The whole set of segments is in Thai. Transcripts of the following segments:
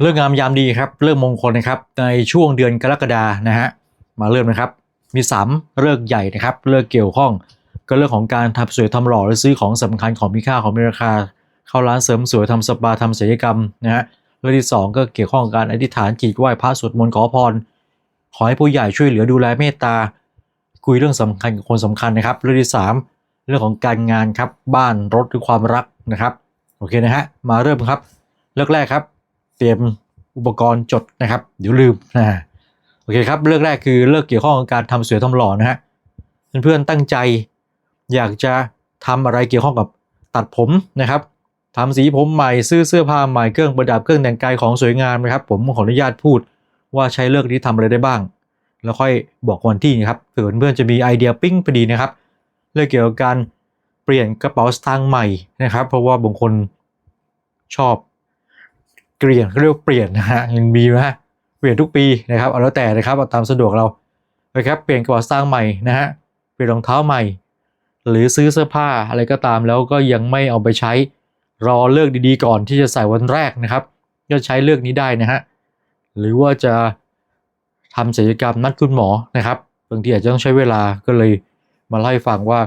เรื่องงามยามดีครับเรื่องมงคลนะครับในช่วงเดือนกรกฎานะฮะมาเริ่มนะครับ มีสามเลิกษ์ใหญ่นะครับเลิกษ์เกี่ยวข้อง ก็เรื่องของการทำสวยทำหล่อหรือซื้อของสำคัญของมีค่าของมีราคา เข้าร้านเสริมสวยทำสปาทำศัลยกรรมนะฮะเรื่องที่สองก็เกี่ยวข้องกับการอธิษฐานจิตไหว้พระสวดมนต์ขอพร ขอให้ผู้ใหญ่ช่วยเหลือดูแลเมตตา คุยเรื่องสำคัญกับคนสำคัญนะครับ เรื่องที่สามเรื่องของการงานครับบ้านรถหรือความรักนะครับโอเคนะฮะมาเริ่มครับเรื่องแรกครับ เตรียมอุปกรณ์จดนะครับ เดี๋ยวลืมนะโอเคครับเรื่องแรกคือเลิกเกี่ยวข้องกับการทำสวยทำหล่อนะฮะเพื่อนๆตั้งใจอยากจะทำอะไรเกี่ยวข้องกับตัดผมนะครับทำสีผมใหม่ซื้อเสื้อผ้าใหม่เครื่องประดับเครื่องแต่งกายของสวยงามนะครับ ผมขออนุญาตพูดว่าใช้เลิกนี้ทำอะไรได้บ้าง แล้วค่อยบอกวันที่นะครับเผื่อเพื่อนๆจะมีไอเดียปิ้งพอดีนะครับเรื่องเกี่ยวกับการเปลี่ยนกระเป๋าสตางค์ใหม่นะครับ เพราะว่าบางคนชอบ เปลี่ยนเขาเรียกเปลี่ยนนะฮะยังมีนะฮะเปลี่ยนทุกปีนะครับเอาแล้วแต่นะครับเอาตามสะดวกเรานะครับเปลี่ยนกระเป๋าสตางค์ใหม่นะฮะเปลี่ยนรองเท้าใหม่ หรือซื้อเสื้อผ้าอะไรก็ตามแล้วก็ยังไม่เอาไปใช้รอเลือกดีๆก่อนที่จะใส่วันแรกนะครับ ก็ใช้เลือกนี้ได้นะฮะหรือว่าจะทำศัลยกรรมนัดคุณหมอนะครับบางทีอาจจะต้องใช้เวลาก็เลยมาเล่าให้ฟังว่า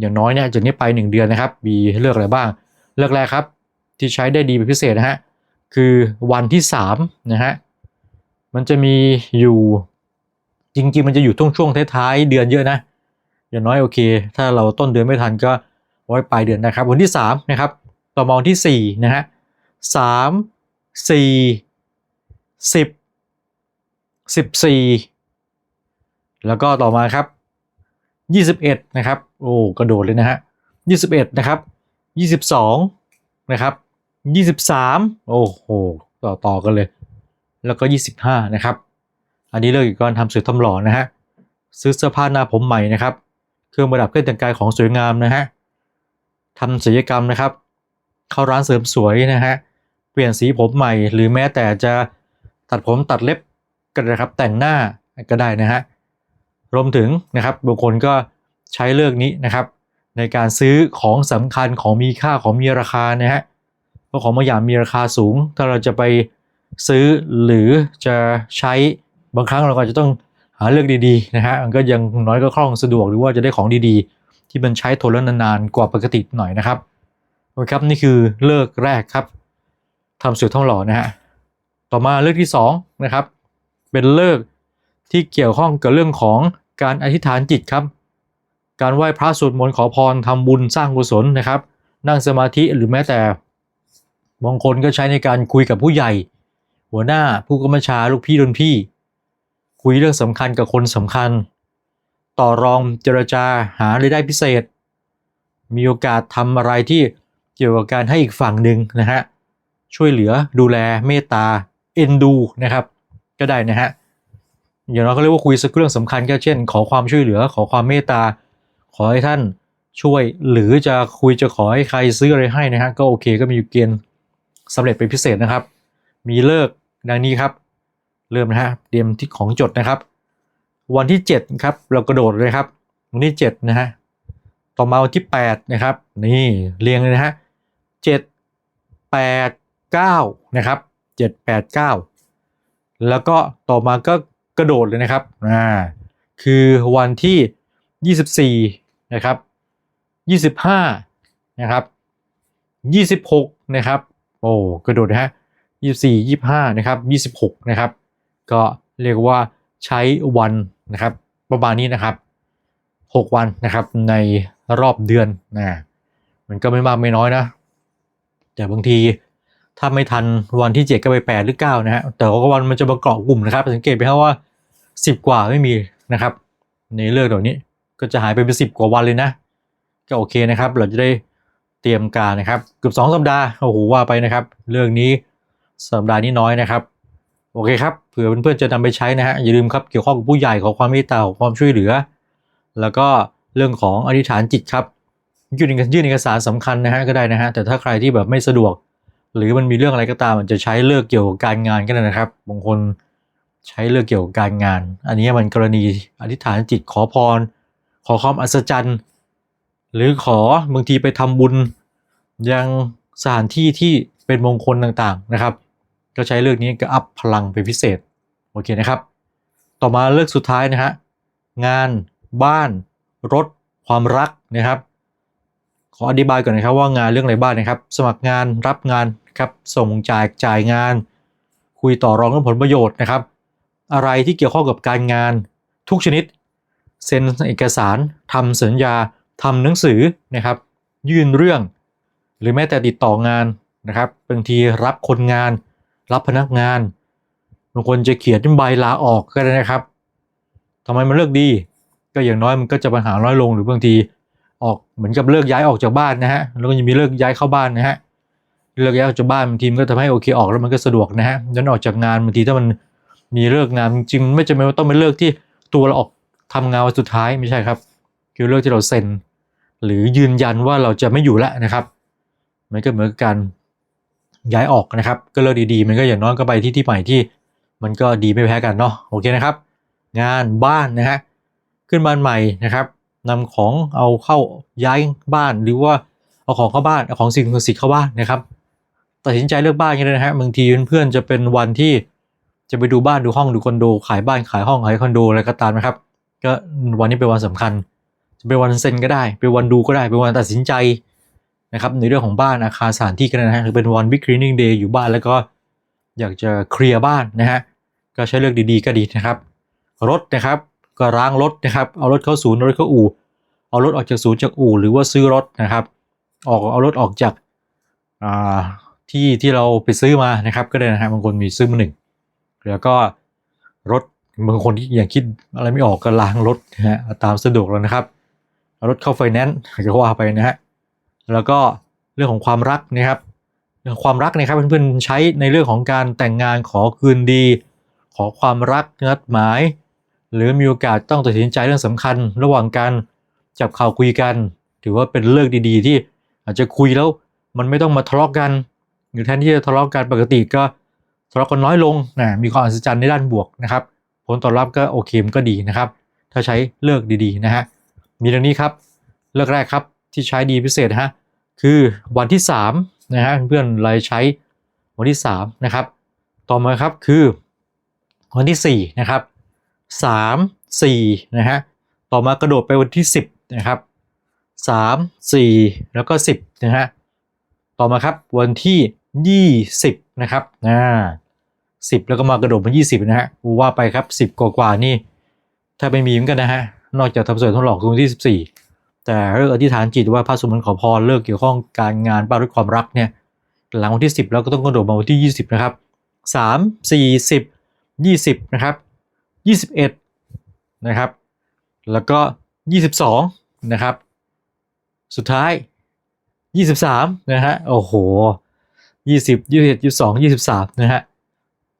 อย่างน้อยเนี่ยจากนี้ไป 1 เดือนนะครับ มีเลือกอะไรบ้าง เลือกแรกครับ ที่ใช้ได้ดีเป็นพิเศษนะฮะ คือวันที่3นะฮะมันจะมีอยู่จริงๆ มันจะอยู่ช่วงช่วงท้ายๆเดือนเยอะนะอย่างน้อยโอเค ถ้าเราต้นเดือนไม่ทันก็ไว้ปลายเดือนนะครับ วันที่3นะครับต่อมาวันที่4นะฮะสามสี่สิบสิบสี่แล้วก็ต่อมาครับยี่สิบเอ็ดนะครับโอ้กระโดดเลยนะฮะยี่สิบเอ็ดนะครับยี่สิบสองนะครับ ยี่สิบสามโอ้โหต่อต่อกันเลย แล้วก็ยี่สิบห้านะครับ อันนี้เลิกอีกก่อนทำสวยทำหล่อนะฮะซื้อเสื้อผ้าหน้าผมใหม่นะครับ เครื่องประดับเครื่องแต่งกายของสวยงามนะฮะทำศัลยกรรมนะครับ เข้าร้านเสริมสวยนะฮะเปลี่ยนสีผมใหม่ หรือแม้แต่จะตัดผมตัดเล็บก็ได้ครับแต่งหน้าก็ได้นะฮะรวมถึงนะครับบางคนก็ใช้เลือกนี้นะครับ ในการซื้อของสำคัญของมีค่าของมีราคานะฮะ เพราะของบางอย่างมีราคาสูง ถ้าเราจะไปซื้อหรือจะใช้บางครั้งเราก็จะต้องหาเลือกดีๆนะฮะมันก็ยังน้อยก็คล่องสะดวกหรือว่าจะได้ของดีๆ ที่มันใช้ทนแล้วนานๆกว่าปกติหน่อยนะครับโอเคครับนี่คือเลิกแรกครับทำสวยทองหล่อนะฮะต่อมาเลิกที่2นะครับเป็นเลิกที่เกี่ยวข้องกับเรื่องของการอธิษฐานจิตครับ การไหว้พระสวดมนต์ขอพรทำบุญสร้างกุศลนะครับ นั่งสมาธิหรือแม้แต่ บางคนก็ใช้ในการคุยกับผู้ใหญ่ หัวหน้าผู้กำกับชาลูกพี่รุ่นพี่ คุยเรื่องสำคัญกับคนสำคัญ ต่อรองเจรจาหารายได้พิเศษ มีโอกาสทำอะไรที่เกี่ยวกับการให้อีกฝั่งหนึ่งนะฮะช่วยเหลือดูแลเมตตาเอ็นดูนะครับ ก็ได้นะฮะอย่างน้อยก็เรียกว่าคุยสักเรื่องสำคัญก็เช่น ขอความช่วยเหลือขอความเมตตา ขอให้ท่านช่วยหรือจะคุยจะขอให้ใครซื้ออะไรให้นะฮะก็โอเคก็มีเกณฑ์ สำเร็จเป็นพิเศษนะครับ มีเลิกดังนี้ครับ เริ่มนะฮะเตรียมที่ของจดนะครับ วันที่ 7 ครับ เรากระโดดเลยครับ วันที่ 7 นะฮะต่อมาวันที่ 8 นะครับ นี่เรียงเลยนะฮะ7 8 9นะครับ7 8 9แล้วก็ต่อมาก็กระโดดเลยนะครับอ่าคือวันที่24นะครับ25นะครับ26นะครับ โอ้กระโดดนะฮะ24 25นะครับ26นะครับ ก็เรียกว่าใช้วันนะครับ ประมาณนี้นะครับ6วันนะครับในรอบเดือนนะมันก็ไม่มากไม่น้อยนะ แต่บางทีถ้าไม่ทันวันที่ 7 ก็ไป 8 หรือ 9 นะฮะ แต่ว่าวันมันจะมาเกาะกลุ่มนะครับ สังเกตไปครับว่า 10 กว่าไม่มีนะครับ ในเรื่องเหล่านี้ก็จะหายไปเป็น 10 กว่าวันเลยนะ ก็โอเคนะครับ เราจะได้ เตรียมการนะครับเกือบ2สัปดาห์โอ้โหว่าไปนะครับ เรื่องนี้สัปดาห์นี้น้อยนะครับโอเคครับเผื่อเพื่อนๆจะนำไปใช้นะฮะอย่าลืมครับเกี่ยวข้องกับผู้ใหญ่ขอความเมตตาขอความช่วยเหลือ แล้วก็เรื่องของอธิษฐานจิตครับยื่นเอกยื่นเอกสารสำคัญนะฮะก็ได้นะฮะแต่ถ้าใครที่แบบไม่สะดวก หรือมันมีเรื่องอะไรก็ตามมันจะใช้เลิกเกี่ยวกับการงานก็ได้นะครับบางคนใช้เลิกเกี่ยวกับการงาน อันนี้มันกรณีอธิษฐานจิตขอพร ขอความอัศจรรย์ หรือขอบางทีไปทำบุญยังสถานที่ที่เป็นมงคลต่างๆนะครับ ก็ใช้เลือกนี้ก็อัพพลังเป็นพิเศษโอเคนะครับ ต่อมาเลือกสุดท้ายนะฮะงานบ้าน รถ ความรักนะครับ ขออธิบายก่อนนะครับว่างานเรื่องอะไรบ้างนะครับ สมัครงานรับงานครับส่งจ่ายจ่ายงาน คุยต่อรองเรื่องผลประโยชน์นะครับ อะไรที่เกี่ยวข้องกับการงานทุกชนิด เซ็นเอกสารทำสัญญา ทำหนังสือนะครับ ยื่นเรื่อง หรือแม้แต่ติดต่องานนะครับบางทีรับคนงาน รับพนักงานบางคนจะเขียนใบลาออกก็ได้นะครับทำไมมันเลือกดี ก็อย่างน้อยมันก็จะปัญหาน้อยลงหรือบางทีออกเหมือนกับเลิกย้ายออกจากบ้านนะฮะแล้วก็ยังมีเลิกย้ายเข้าบ้านนะฮะเลิกย้ายออกจากบ้านบางทีมันก็ทำให้โอเคออกแล้วมันก็สะดวกนะฮะย้อนออกจากงานบางทีถ้ามันมีเลิกงานจริงไม่จำเป็นต้องเป็นเลิกที่ตัวเราออกทำงานวันสุดท้ายไม่ใช่ครับ คือเลิกที่เราเซ็น หรือยืนยันว่าเราจะไม่อยู่แล้วนะครับ มันก็เหมือนกับการย้ายออกนะครับ ก็เลิกดีๆ มันก็อย่างน้อยก็ไปที่ที่ใหม่ที่ มันก็ดีไม่แพ้กันเนาะโอเคนะครับ งานบ้านนะฮะขึ้นบ้านใหม่นะครับนำของเอาเข้าย้ายบ้านหรือว่าเอาของเข้าบ้านเอาของสิ่งศักดิ์สิทธิ์เข้าบ้านนะครับตัดสินใจเลือกบ้านอย่างนี้นะฮะบางทีเพื่อนๆจะเป็นวันที่จะไปดูบ้านดูห้องดูคอนโด ขายบ้านขายห้องขายคอนโดอะไรก็ตามนะครับ ก็วันนี้เป็นวันสำคัญ จะเป็นวันเซ็นก็ได้ เป็นวันดูก็ได้ เป็นวันตัดสินใจนะครับในเรื่องของบ้านอาคารสถานที่ก็ได้นะฮะหรือเป็นวัน Big Cleaning Day อยู่บ้านแล้วก็อยากจะเคลียร์บ้านนะฮะก็ใช้เลือกดีๆก็ดีนะครับ รถนะครับก็ล้างรถนะครับ เอารถเข้าศูนย์รถเข้าอู่ เอารถออกจากศูนย์จากอู่ หรือว่าซื้อรถนะครับ ออกเอารถออกจากอ่าที่ที่เราไปซื้อมานะครับ ก็ได้นะฮะบางคนมีซื้อมาหนึ่งแล้วก็รถบางคนที่ยังคิดอะไรไม่ออกก็ล้างรถนะฮะตามสะดวกแล้วนะครับ รถเข้าไฟแนนซ์ก็ว่าไปนะฮะแล้วก็เรื่องของความรักนะครับเรื่องความรักนะครับเพื่อนๆใช้ในเรื่องของการแต่งงานขอคืนดี ขอความรักนัดหมาย หรือมีโอกาสต้องตัดสินใจเรื่องสำคัญ ระหว่างการจับข่าวคุยกัน ถือว่าเป็นเรื่องดีๆ ที่อาจจะคุยแล้วมันไม่ต้องมาทะเลาะกันหรือแทนที่จะทะเลาะกันปกติก็ทะเลาะกันน้อยลงนะมีความอัศจรรย์ในด้านบวกนะครับ ผลตอบรับก็โอเคมก็ดีนะครับ ถ้าใช้เลิกดีๆนะฮะ มีดังนี้ครับเลิกแรกครับที่ใช้ดีพิเศษฮะคือวันที่3นะฮะเพื่อนเลยใช้วันที่3นะครับต่อมาครับคือวันที่4นะครับ3 4นะฮะต่อมากระโดดไปวันที่ 10นะครับ3 4 แล้วก็ 10นะฮะต่อมาครับวันที่ 20นะครับอ่า10 แล้วก็มากระโดดมา 20นะฮะว่าไปครับ 10 กว่าๆนี่ถ้าไม่มีเหมือนกันนะฮะ นอกจากทำสวยทดลองคือวันที่ 14 แต่เลิกอธิษฐานจิตว่าพระสมณขอพรเลิกเกี่ยวข้องการงานบ้านด้วยความรักเนี่ยหลังวันที่ 10 แล้วก็ต้องกระโดดมาวันที่ 20 นะครับ 3 4 10 20 นะครับ 21 นะครับ แล้วก็ 22 นะครับ สุดท้าย 23 นะฮะ โอ้โห 20 21 22 23 นะฮะ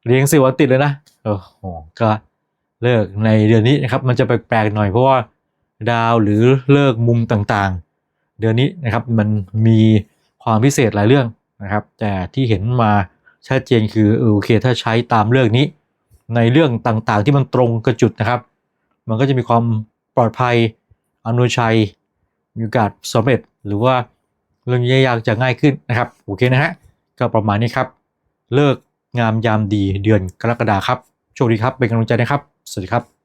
เรียงสี่วันติดเลยนะ โอ้โห ก็ เลิกในเดือนนี้นะครับมันจะแปลกๆหน่อยเพราะว่าดาวหรือเลิกมุมต่างๆ เดือนนี้นะครับมันมีความพิเศษหลายเรื่องนะครับ แต่ที่เห็นมาชัดเจนคือโอเคถ้าใช้ตามเรื่องนี้ ในเรื่องต่างๆที่มันตรงกับจุดนะครับ มันก็จะมีความปลอดภัยอำนวยชัยมีโอกาสสำเร็จหรือว่าเรื่องยากๆจะง่ายขึ้นนะครับโอเคนะฮะก็ประมาณนี้ครับ เลิกงามยามดีเดือนกรกฎาครับโชคดีครับเป็นกำลังใจนะครับ สวัสดีครับ